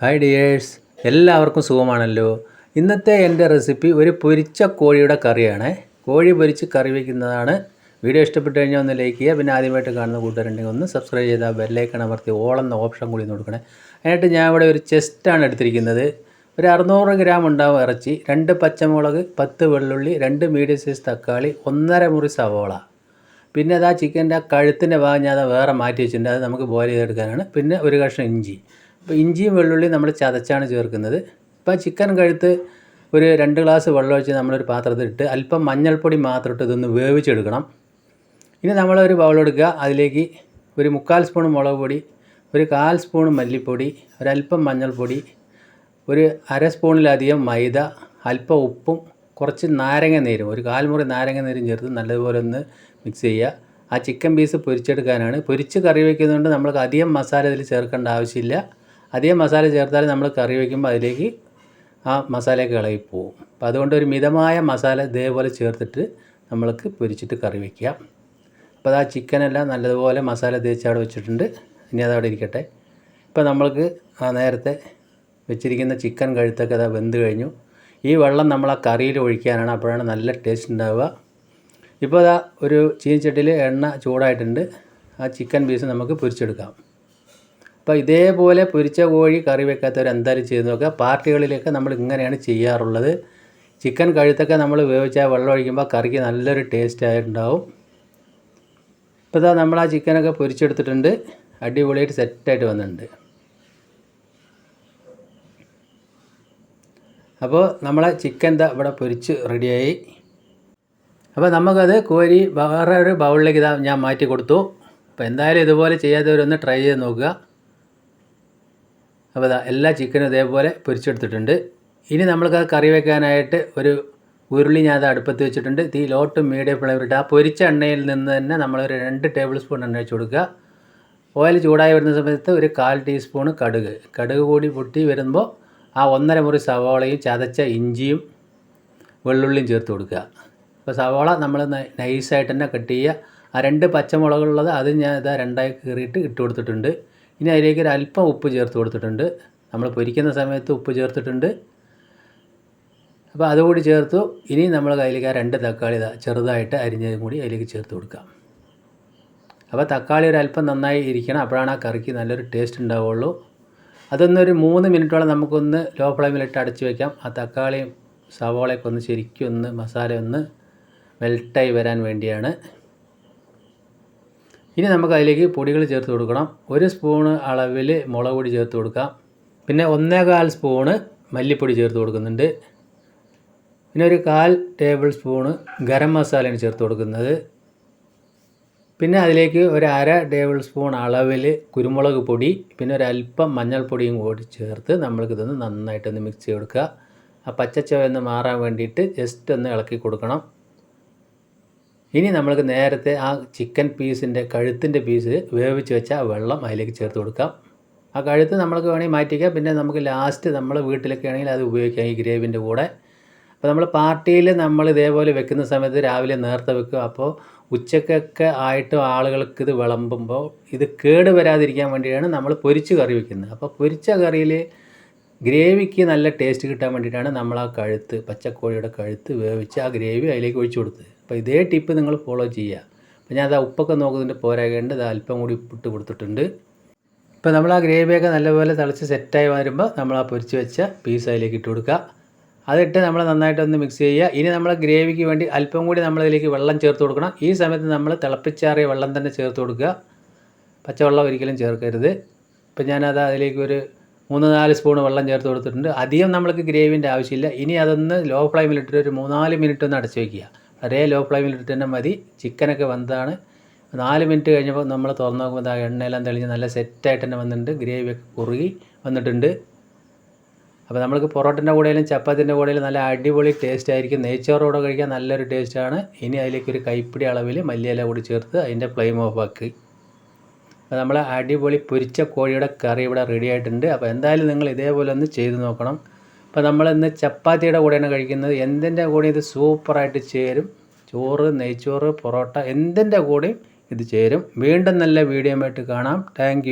Hi dears എല്ലാവർക്കും സുഖമാണല്ലോ. ഇന്നത്തെ എന്റെ റെസിപ്പി ഒരു പൊരിച്ച കോഴിയുടെ കറിയാണ്. കോഴി പൊരിച്ച് കറി വയ്ക്കുന്നതാണ് വീഡിയോ ഇഷ്ടപ്പെട്ട് കഴിഞ്ഞാൽ ഒന്ന് ലൈക്ക് ചെയ്യുക. പിന്നെ ആദ്യമായിട്ട് കാണുന്ന കൂട്ടുകാരുണ്ടെങ്കിൽ ഒന്ന് സബ്സ്ക്രൈബ് ചെയ്താൽ ബെല്ലൈക്കൺ അമർത്തി ഓളെന്ന ഓപ്ഷൻ കൂടി കൊടുക്കണേ. അതിനായിട്ട് ഞാൻ ഇവിടെ ഒരു ചെസ്റ്റാണ് എടുത്തിരിക്കുന്നത്. ഒരു അറുന്നൂറ് ഗ്രാം ഉണ്ടാവും ഇറച്ചി രണ്ട് പച്ചമുളക് പത്ത് വെള്ളുള്ളി രണ്ട് മീഡിയം സൈസ് തക്കാളി ഒന്നര മുറി സവോള. പിന്നെ അതാ ചിക്കന്റെ ആ കഴുത്തിന്റെ ഭാഗം ഞാൻ അത് വേറെ മാറ്റി വെച്ചിട്ടുണ്ട്. അത് നമുക്ക് ബോയിൽ ചെയ്തെടുക്കാനാണ്. പിന്നെ ഒരു കഷ്ണം ഇഞ്ചി. അപ്പോൾ ഇഞ്ചിയും വെള്ളുള്ളിയും നമ്മൾ ചതച്ചാണ് ചേർക്കുന്നത്. ഇപ്പോൾ ചിക്കൻ കഴുത്ത് ഒരു രണ്ട് ഗ്ലാസ് വെള്ളം ഒഴിച്ച് നമ്മളൊരു പാത്രത്തിലിട്ട് അല്പം മഞ്ഞൾപ്പൊടി മാത്രം ഇട്ട് ഇതൊന്ന് വേവിച്ചെടുക്കണം. ഇനി നമ്മളൊരു ബൗൾ എടുക്കുക. അതിലേക്ക് ഒരു മുക്കാൽ സ്പൂൺ മുളക് പൊടി ഒരു കാൽ സ്പൂൺ മല്ലിപ്പൊടി ഒരല്പം മഞ്ഞൾപ്പൊടി ഒരു അര സ്പൂണിലധികം മൈദ അല്പം ഉപ്പും കുറച്ച് നാരങ്ങ നീരും. ഒരു കാൽമുറി നാരങ്ങ നീരും ചേർത്ത് നല്ലതുപോലെ ഒന്ന് മിക്സ് ചെയ്യുക. ആ ചിക്കൻ പീസ് പൊരിച്ചെടുക്കാനാണ്. പൊരിച്ച് കറി വയ്ക്കുന്നതുകൊണ്ട് നമ്മൾക്ക് അധികം മസാല ഇതിൽ ചേർക്കേണ്ട ആവശ്യമില്ല. അധികം മസാല ചേർത്താൽ നമ്മൾ കറി വയ്ക്കുമ്പോൾ അതിലേക്ക് ആ മസാലയൊക്കെ ഇളകി പോവും. അപ്പോൾ അതുകൊണ്ട് ഒരു മിതമായ മസാല ഇതേപോലെ ചേർത്തിട്ട് നമ്മൾക്ക് പൊരിച്ചിട്ട് കറി വയ്ക്കുക അപ്പോൾ അത് ആ ചിക്കനെല്ലാം നല്ലതുപോലെ മസാല തേച്ച് അവിടെ വെച്ചിട്ടുണ്ട്. ഇനി അതവിടെ ഇരിക്കട്ടെ. ഇപ്പോൾ നമ്മൾക്ക് ആ നേരത്തെ വെച്ചിരിക്കുന്ന ചിക്കൻ കഴുത്തൊക്കെ അത് വെന്ത് കഴിഞ്ഞു. ഈ വെള്ളം നമ്മൾ ആ കറിയിൽ ഒഴിക്കാനാണ് അപ്പോഴാണ് നല്ല ടേസ്റ്റ് ഉണ്ടാവുക. ഇപ്പോൾ അതാ ഒരു ചീനിച്ചട്ടിയിൽ എണ്ണ ചൂടായിട്ടുണ്ട്. ആ ചിക്കൻ പീസ് നമുക്ക് പൊരിച്ചെടുക്കാം. അപ്പോൾ ഇതേപോലെ പൊരിച്ച കോഴി കറി വെക്കാത്തവർ എന്തായാലും ചെയ്ത് നോക്കുക. പാർട്ടികളിലൊക്കെ നമ്മൾ ഇങ്ങനെയാണ് ചെയ്യാറുള്ളത്. ചിക്കൻ കഴുത്തൊക്കെ നമ്മൾ വേവിച്ചാൽ വെള്ളം ഒഴിക്കുമ്പോൾ കറിക്ക് നല്ലൊരു ടേസ്റ്റ് ആയിട്ടുണ്ടാവും. ഇപ്പോൾ ഇതാ നമ്മൾ ആ ചിക്കനൊക്കെ പൊരിച്ചെടുത്തിട്ടുണ്ട്. അടിപൊളിയായിട്ട് സെറ്റായിട്ട് വന്നിട്ടുണ്ട്. അപ്പോൾ നമ്മളെ ചിക്കൻ ഇതാ ഇവിടെ പൊരിച്ച് റെഡിയായി അപ്പോൾ നമുക്കത് കോരി വേറെ ഒരു ബൗളിലേക്ക് ഇതാ ഞാൻ മാറ്റി കൊടുത്തു. അപ്പോൾ എന്തായാലും ഇതുപോലെ ചെയ്യാത്തവരൊന്ന് ട്രൈ ചെയ്ത് നോക്കുക. അപ്പോൾ എല്ലാ ചിക്കനും ഇതേപോലെ പൊരിച്ചെടുത്തിട്ടുണ്ട്. ഇനി നമ്മൾക്ക് കറി വെക്കാനായിട്ട് ഒരു ഉരുളി ഞാൻ അത് അടുപ്പത്ത് വെച്ചിട്ടുണ്ട്. തീ ലോട്ട് മീഡിയം ഫ്ലെയിമിലിട്ട് ആ പൊരിച്ച എണ്ണയിൽ നിന്ന് തന്നെ നമ്മളൊരു രണ്ട് ടേബിൾ സ്പൂൺ എണ്ണ വെച്ച് കൊടുക്കുക. ഓയിൽ ചൂടായി വരുന്ന സമയത്ത് ഒരു കാൽ ടീസ്പൂൺ കടുക്. കടുക് കൂടി പൊട്ടി വരുമ്പോൾ ആ ഒന്നര മുറി സവാളയും ചതച്ച ഇഞ്ചിയും വെള്ളുള്ളിയും ചേർത്ത് കൊടുക്കുക. അപ്പോൾ സവാള നമ്മൾ നൈസായിട്ട് തന്നെ കട്ട് ചെയ്യുക. ആ രണ്ട് പച്ചമുളകുള്ളത് അത് ഞാൻ ഇതാ രണ്ടായി കീറിയിട്ട് ഇട്ട് കൊടുത്തിട്ടുണ്ട്. ഇനി അതിലേക്ക് ഒരു അല്പം ഉപ്പ് ചേർത്ത് കൊടുത്തിട്ടുണ്ട്. നമ്മൾ പൊരിക്കുന്ന സമയത്ത് ഉപ്പ് ചേർത്തിട്ടുണ്ട്. അപ്പോൾ അതുകൂടി ചേർത്തു. ഇനി നമ്മൾ അതിലേക്ക് ആ രണ്ട് തക്കാളി ചെറുതായിട്ട് അരിഞ്ഞതും കൂടി അതിലേക്ക് ചേർത്ത് കൊടുക്കാം. അപ്പോൾ തക്കാളി ഒരു അല്പം നന്നായി ഇരിക്കണം. അപ്പോഴാണ് ആ കറിക്ക് നല്ലൊരു ടേസ്റ്റ് ഉണ്ടാവുള്ളൂ. അതൊന്നൊരു മൂന്ന് മിനിറ്റോളം നമുക്കൊന്ന് ലോ ഫ്ലെയിമിലിട്ട് അടച്ചു വയ്ക്കാം ആ തക്കാളിയും സവോളയൊക്കെ ഒന്ന് ശരിക്കും ഒന്ന് മസാല ഒന്ന് മെൽട്ടായി വരാൻ വേണ്ടിയാണ്. ഇനി നമുക്ക് അതിലേക്ക് പൊടികൾ ചേർത്ത് കൊടുക്കണം. ഒരു സ്പൂണ് അളവിൽ മുളക് പൊടി ചേർത്ത് കൊടുക്കാം പിന്നെ ഒന്നേകാൽ സ്പൂണ് മല്ലിപ്പൊടി ചേർത്ത് കൊടുക്കുന്നുണ്ട്. പിന്നെ ഒരു കാൽ ടേബിൾ സ്പൂണ് ഗരം മസാലയാണ് ചേർത്ത് കൊടുക്കുന്നത്. പിന്നെ അതിലേക്ക് ഒരു അര ടേബിൾ സ്പൂൺ അളവിൽ കുരുമുളക് പൊടി പിന്നെ അല്പം മഞ്ഞൾപ്പൊടിയും കൂടി ചേർത്ത് നമ്മൾക്കിതൊന്ന് നന്നായിട്ടൊന്ന് മിക്സ് ചെയ്ത് കൊടുക്കുക. ആ പച്ചച്ചവ മാറാൻ വേണ്ടിയിട്ട് ജസ്റ്റ് ഒന്ന് ഇളക്കി കൊടുക്കണം. ഇനി നമ്മൾക്ക് നേരത്തെ ആ ചിക്കൻ പീസിന്റെ കഴുത്തിന്റെ പീസ് വേവിച്ച് വെച്ച വെള്ളം അതിലേക്ക് ചേർത്ത് കൊടുക്കാം. ആ കഴുത്ത് നമ്മൾക്ക് വേണമെങ്കിൽ മാറ്റിക്കാം. പിന്നെ നമുക്ക് ലാസ്റ്റ് നമ്മൾ വീട്ടിലൊക്കെ ആണെങ്കിൽ അത് ഉപയോഗിക്കാം ഈ ഗ്രേവിന്റെ കൂടെ. അപ്പോൾ നമ്മൾ പാർട്ടിയിൽ നമ്മൾ ഇതേപോലെ വെക്കുന്ന സമയത്ത് രാവിലെ നേരത്തെ വെക്കും അപ്പോൾ ഉച്ചക്കൊക്കെ ആയിട്ട് ആളുകൾക്ക് ഇത് വിളമ്പുമ്പോൾ ഇത് കേട് വരാതിരിക്കാൻ വേണ്ടിയാണ് നമ്മൾ പൊരിച്ച് കറി വെക്കുന്നത്. അപ്പോൾ പൊരിച്ച കറിയിൽ ഗ്രേവിക്ക് നല്ല ടേസ്റ്റ് കിട്ടാൻ വേണ്ടിയിട്ടാണ് നമ്മൾ ആ കഴുത്ത് പച്ചക്കോഴിയുടെ കഴുത്ത് വേവിച്ച് ആ ഗ്രേവി അതിലേക്ക് ഒഴിച്ചു കൊടുത്തത്. അപ്പോൾ ഇതേ ടിപ്പ് നിങ്ങൾ ഫോളോ ചെയ്യുക. അപ്പോൾ ഞാൻ അത് ഉപ്പൊക്കെ നോക്കുന്നതിന്റെ പോരാകേണ്ട അത് അല്പം കൂടി ഉപ്പിട്ട് കൊടുത്തിട്ടുണ്ട്. ഇപ്പോൾ നമ്മൾ ആ ഗ്രേവിയൊക്കെ നല്ലപോലെ തിളച്ച് സെറ്റായി വരുമ്പോൾ നമ്മൾ ആ പൊരിച്ച് വെച്ച പീസ് അതിലേക്ക് ഇട്ട് കൊടുക്കുക. അതിട്ട് നമ്മൾ നന്നായിട്ടൊന്ന് മിക്സ് ചെയ്യുക. ഇനി നമ്മൾ ഗ്രേവിക്ക് വേണ്ടി അല്പം കൂടി നമ്മളതിലേക്ക് വെള്ളം ചേർത്ത് കൊടുക്കണം. ഈ സമയത്ത് നമ്മൾ തിളപ്പിച്ചാറിയ വെള്ളം തന്നെ ചേർത്ത് കൊടുക്കുക. പച്ചവെള്ളം ഒരിക്കലും ചേർക്കരുത്. ഇപ്പം ഞാനത് അതിലേക്ക് ഒരു മൂന്ന് നാല് സ്പൂൺ വെള്ളം ചേർത്ത് കൊടുത്തിട്ടുണ്ട്. അധികം നമ്മൾക്ക് ഗ്രേവിന്റെ ആവശ്യമില്ല. ഇനി അതൊന്ന് ലോ ഫ്ലെയിമിലിട്ടിട്ട് ഒരു മൂന്നാൽ മിനിറ്റ് ഒന്ന് അടച്ച് വയ്ക്കുക അതേ ലോ ഫ്ലെയിമിലിട്ട് തന്നെ മതി. ചിക്കനൊക്കെ വന്നതാണ്. നാല് മിനിറ്റ് കഴിഞ്ഞപ്പോൾ നമ്മൾ തുറന്നു നോക്കുമ്പോൾ ആ എണ്ണയെല്ലാം തെളിഞ്ഞ് നല്ല സെറ്റായിട്ട് തന്നെ വന്നിട്ടുണ്ട്. ഗ്രേവിയൊക്കെ കുറുകി വന്നിട്ടുണ്ട്. അപ്പോൾ നമ്മൾക്ക് പൊറോട്ടന്റെ കൂടെയും ചപ്പാത്തിന്റെ കൂടെയും നല്ല അടിപൊളി ടേസ്റ്റ് ആയിരിക്കും. നെയ്ച്ചോറോടെ കഴിക്കാൻ നല്ലൊരു ടേസ്റ്റാണ് ഇനി അതിലേക്ക് ഒരു കൈപ്പിടി അളവിൽ മല്ലിയില കൂടി ചേർത്ത് അതിന്റെ ഫ്ലെയിം ഓഫ് ആക്കി. നമ്മൾ അടിപൊളി പൊരിച്ച കോഴിയുടെ കറി ഇവിടെ റെഡി ആയിട്ടുണ്ട്. അപ്പോൾ എന്തായാലും നിങ്ങൾ ഇതേപോലെ ഒന്ന് ചെയ്ത് നോക്കണം. അപ്പോൾ നമ്മൾ ഇന്ന് ചപ്പാത്തിയുടെ കൂടെയാണ് കഴിക്കുന്നത്. എന്തിന്റെ കൂടെ ഇത് സൂപ്പറായിട്ട് ചേരും? ചോറ് നെയ്ച്ചോറ് പൊറോട്ട എന്തിന്റെ കൂടെയും ഇത് ചേരും. വീണ്ടും നല്ല വീഡിയോ ആയിട്ട് കാണാം. താങ്ക്